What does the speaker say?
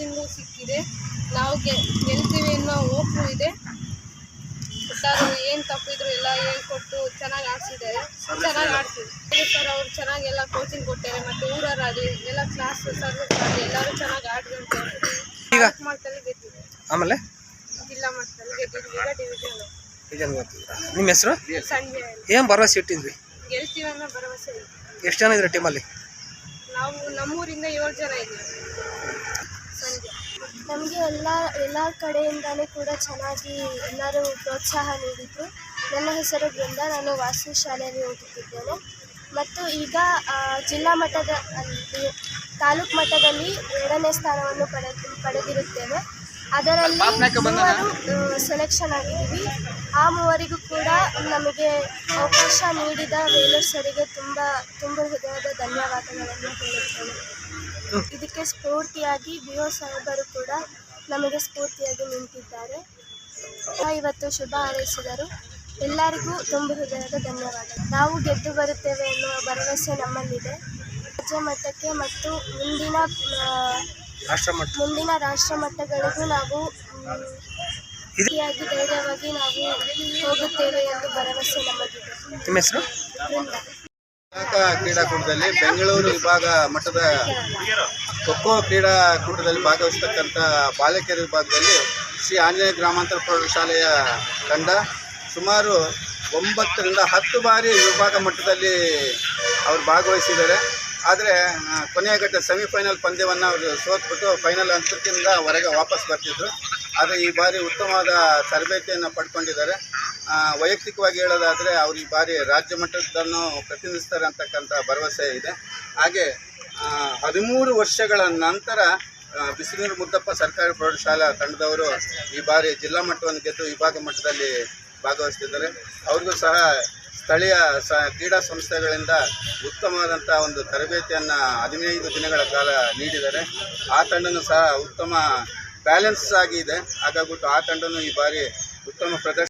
Coaching ಸಿಕ್ಕಿದೆ. ನಾವು ಗೆ ಗೆಲ್ತೀವಿ ಅನ್ನೋ ಹೋಪು ಇದೆ. ಸರ್ ಏನು ತಪ್ಪಿದ್ರು ಎಲ್ಲ ಹೇಳ್ಕೊಟ್ಟು ಚೆನ್ನಾಗಿ ಆಡಿಸಿದ್ದಾರೆ. ಚೆನ್ನಾಗಿ ಆಡ್ತೀವಿ ಸರ್ ಅವ್ರು ಚೆನ್ನಾಗಿ ಎಲ್ಲ ಕೋಚಿಂಗ್ ಕೊಟ್ಟಾರೆ. ಮತ್ತು ಊರವರಾಗಲಿ ಎಲ್ಲ ಕ್ಲಾಸ್ ಸರ್ವಿಸ್ ಆಗಲಿ ಎಲ್ಲರೂ ಚೆನ್ನಾಗಿ ಆಡ್ಕೊಂಡು ಈಗ? ಮಟ್ಟದಲ್ಲಿ ಆಮೇಲೆ? ಜಿಲ್ಲಾ ಮಟ್ಟದಲ್ಲಿ ಗೆದ್ದಿದ್ವಿ ಈಗ ಡಿವಿಷನ್ ಗೊತ್ತಿಲ್ಲ ನಿಮ್ಮ ಹೆಸರು? ಸಂಜೆ. ಏನು ಭರವಸೆ ಇಟ್ಟಿದ್ವಿ ಗೆಲ್ತೀವಿ ಅನ್ನೋ ಭರವಸೆ ಇದೆ ಎಷ್ಟು ಜನ ಇದ್ರೆ ಟೀಮಲ್ಲಿ ನಾವು ನಮ್ಮೂರಿಂದ ಏಳು ಜನ ಇದ್ದೀವಿ. ನಮಗೆ ಎಲ್ಲ ಎಲ್ಲ ಕಡೆಯಿಂದಲೂ ಕೂಡ ಚೆನ್ನಾಗಿ ಎಲ್ಲರೂ ಪ್ರೋತ್ಸಾಹ ನೀಡಿದರು. ನನ್ನ ಹೆಸರು ಬೃಂದ, ನಾನು ವಾಸವಿ ಶಾಲೆಯಲ್ಲಿ ಓದುತ್ತಿದ್ದೇನೆ. ಮತ್ತು ಈಗ ಜಿಲ್ಲಾ ಮಟ್ಟದ ತಾಲೂಕು ಮಟ್ಟದಲ್ಲಿ ಎರಡನೇ ಸ್ಥಾನವನ್ನು ಪಡೆದು ಪಡೆದಿರುತ್ತೇವೆ ಅದರಲ್ಲಿ ಮೂವರು ಸೆಲೆಕ್ಷನ್ ಆಗಿದ್ದೀವಿ. ಆ ಮೂವರಿಗೂ ಕೂಡ ನಮಗೆ ಅವಕಾಶ ನೀಡಿದ ವೇಲೂರ್ ಸರಿಗೆ ತುಂಬ ತುಂಬ ಹೃದಯದ ಧನ್ಯವಾದಗಳನ್ನು ಹೇಳುತ್ತೇನೆ. ಇದಕ್ಕೆ ಸ್ಫೂರ್ತಿಯಾಗಿ ಬಿ ಒ ಸಾಹೇಬರು ಕೂಡ ನಮಗೆ ಸ್ಫೂರ್ತಿಯಾಗಿ ನಿಂತಿದ್ದಾರೆ. ಇವತ್ತು ಶುಭ ಹಾರೈಸಿದರು. ಎಲ್ಲರಿಗೂ ತುಂಬ ಹೃದಯದ ಧನ್ಯವಾದ. ನಾವು ಗೆದ್ದು ಬರುತ್ತೇವೆ ಎನ್ನುವ ಭರವಸೆ ನಮ್ಮಲ್ಲಿದೆ. ರಾಜ್ಯ ಮಟ್ಟಕ್ಕೆ ಮತ್ತು ಮುಂದಿನ ಆ, ರಾಷ್ಟ್ರ ಮಟ್ಟ ಮುಂದಿನ ರಾಷ್ಟ್ರ ಮಟ್ಟಗಳಿಗೂ ನಾವು ಧೈರ್ಯವಾಗಿ ನಾವು ಹೋಗುತ್ತೇವೆ ಎಂದು ಭರವಸೆ ನಮಗಿದೆ. ನಿಮ್ಮ ಹೆಸರು? ಕರ್ನಾಟಕ ಕ್ರೀಡಾಕೂಟದಲ್ಲಿ ಬೆಂಗಳೂರು ವಿಭಾಗ ಮಟ್ಟದ ಖೋಖೋ ಕ್ರೀಡಾಕೂಟದಲ್ಲಿ ಭಾಗವಹಿಸ್ತಕ್ಕಂಥ ಬಾಲಕಿಯರ ವಿಭಾಗದಲ್ಲಿ ಶ್ರೀ ಆಂಜನೇಯ ಗ್ರಾಮಾಂತರ ಪ್ರೌಢಶಾಲೆಯ ತಂಡ ಸುಮಾರು ಒಂಬತ್ತರಿಂದ ಹತ್ತು ಬಾರಿ ವಿಭಾಗ ಮಟ್ಟದಲ್ಲಿ ಅವರು ಭಾಗವಹಿಸಿದ್ದಾರೆ. ಆದರೆ ಕೊನೆಯ ಘಟ್ಟ ಸೆಮಿಫೈನಲ್ ಪಂದ್ಯವನ್ನು ಅವರು ಸೋತ್ಬಿಟ್ಟು ಫೈನಲ್ ಹಂತಕ್ಕಿಂತ ಹೊರಗೆ ವಾಪಸ್ ಬರ್ತಿದ್ರು. ಆದರೆ ಈ ಬಾರಿ ಉತ್ತಮವಾದ ತರಬೇತಿಯನ್ನು ಪಡ್ಕೊಂಡಿದ್ದಾರೆ. ವೈಯಕ್ತಿಕವಾಗಿ ಹೇಳೋದಾದರೆ ಅವರು ಈ ಬಾರಿ ರಾಜ್ಯ ಮಟ್ಟದನ್ನು ಪ್ರತಿನಿಧಿಸ್ತಾರೆ ಅಂತಕ್ಕಂಥ ಭರವಸೆ ಇದೆ. ಹಾಗೆ ಹದಿಮೂರು ವರ್ಷಗಳ ನಂತರ ಬಿಸಿನೀರು ಮುದ್ದಪ್ಪ ಸರ್ಕಾರಿ ಪ್ರೌಢಶಾಲಾ ತಂಡದವರು ಈ ಬಾರಿ ಜಿಲ್ಲಾ ಮಟ್ಟವನ್ನು ಗೆದ್ದು ವಿಭಾಗ ಮಟ್ಟದಲ್ಲಿ ಭಾಗವಹಿಸ್ತಿದ್ದಾರೆ. ಅವ್ರಿಗೂ ಸಹ ಸ್ಥಳೀಯ ಸ ಕ್ರೀಡಾ ಸಂಸ್ಥೆಗಳಿಂದ ಉತ್ತಮವಾದಂಥ ಒಂದು ತರಬೇತಿಯನ್ನು ಹದಿನೈದು ದಿನಗಳ ಕಾಲ ನೀಡಿದ್ದಾರೆ. ಆ ತಂಡನೂ ಸಹ ಉತ್ತಮ ಬ್ಯಾಲೆನ್ಸ್ ಆಗಿದೆ ಹಾಗಾಗ್ಬಿಟ್ಟು ಆ ತಂಡನೂ ಈ ಬಾರಿ ಉತ್ತಮ ಪ್ರದರ್ಶನ